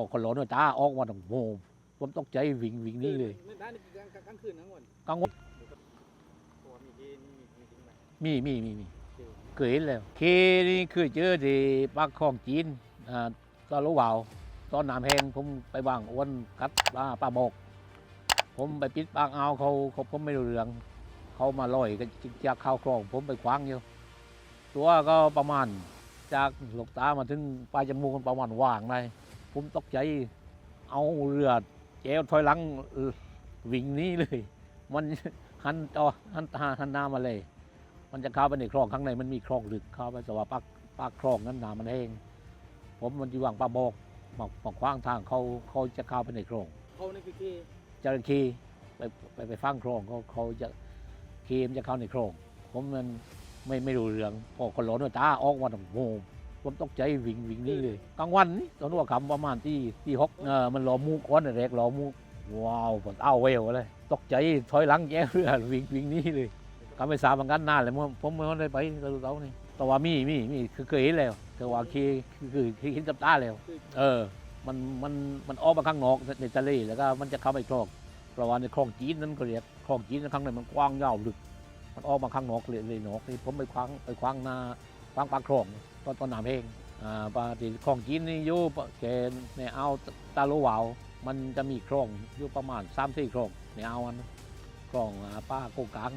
อคนหลอนตาออกมาตรงโมผมตกใจวิ่งวิ่งหนี่เลยในบ้านนี่คือกลางกลางคืนทั้งวันกังวลตัวมีที่นี่มีมีจริงไหมมีมีมีมีคือเคยเห็นแล้วเคนี่เคยเจอที่ปากคลองจีนอ่าตอนรู้วาวตอนน้ำแห้งผมไปวางอ้วนกัดปลาปลาบก ผมไปปิดปากอ่าวเขาเขาผมไม่รู้เรื่อง เขามาลอยกันจากเข้าวคลอง ผมไปคว้างอยู่ตัวก็ประมาณจากหลกตามาถึงปลายจมูกมันประมาณว่างเลย ผมตกใจ เอาเรือแจวถอยหลังเอ่อวิ่งหนี้เลย มันหันจอหันตาหันหน้ามาเลย มันจะเข้าไปในคลองข้างในมันมีคลองลึกเข้าไปแต่ว่าปากปากคลองนั้นน้ำมันแห้งผมมันอยู่วางปลาบอกมามาขว้างทางเขาเขาจะเข้าไปในคลองเขานี่คือที่จระเข้ไปไปไปฟังคลองเขาเขาจะเคมนจะเข้าในคลอง ผมมันไม่ไม่รู้เรื่องพอคนหลอนตาออกมาตรงโม ผมตกใจวิ่งวิ่งนี่เลยกลางวันนี่ตอนหัวค่ำประมาณที่ที่หกเออมันรอมูก้อนแรกรอมูว้าวผมเอาเวลเลยตกใจถอยหลังแย่เรือวิ่งวิ่งนี่เลยก็ไม่ทราบเหมือนกันนานเลยผมผมไม่ได้ไปตะลุเต้านี่แต่ว่ามีมีมีคือเคยเห็นแล้วแต่ว่าเคคือคือคือเห็นกับตาแล้ว เออ มันมันมันออกมาข้างนอกในทะเลแล้วก็มันจะเข้าไปคลองเพราะว่าในคลองจีนนั้นก็เรียกคลองจีนข้างในมันกว้างยาวลึกมันออกมาข้างนอกเลยเลยนอกนี่ผมไปคว้างไปคว้างหน้า ปังปักโครงต้นต้นหนามเองปกติของจีนนี่อยู่เกณฑ์ในเอาตาลูวาวมันจะมีโครงอยู่ประมาณสามสี่โครงในเอาอันโครงป้าโกกัง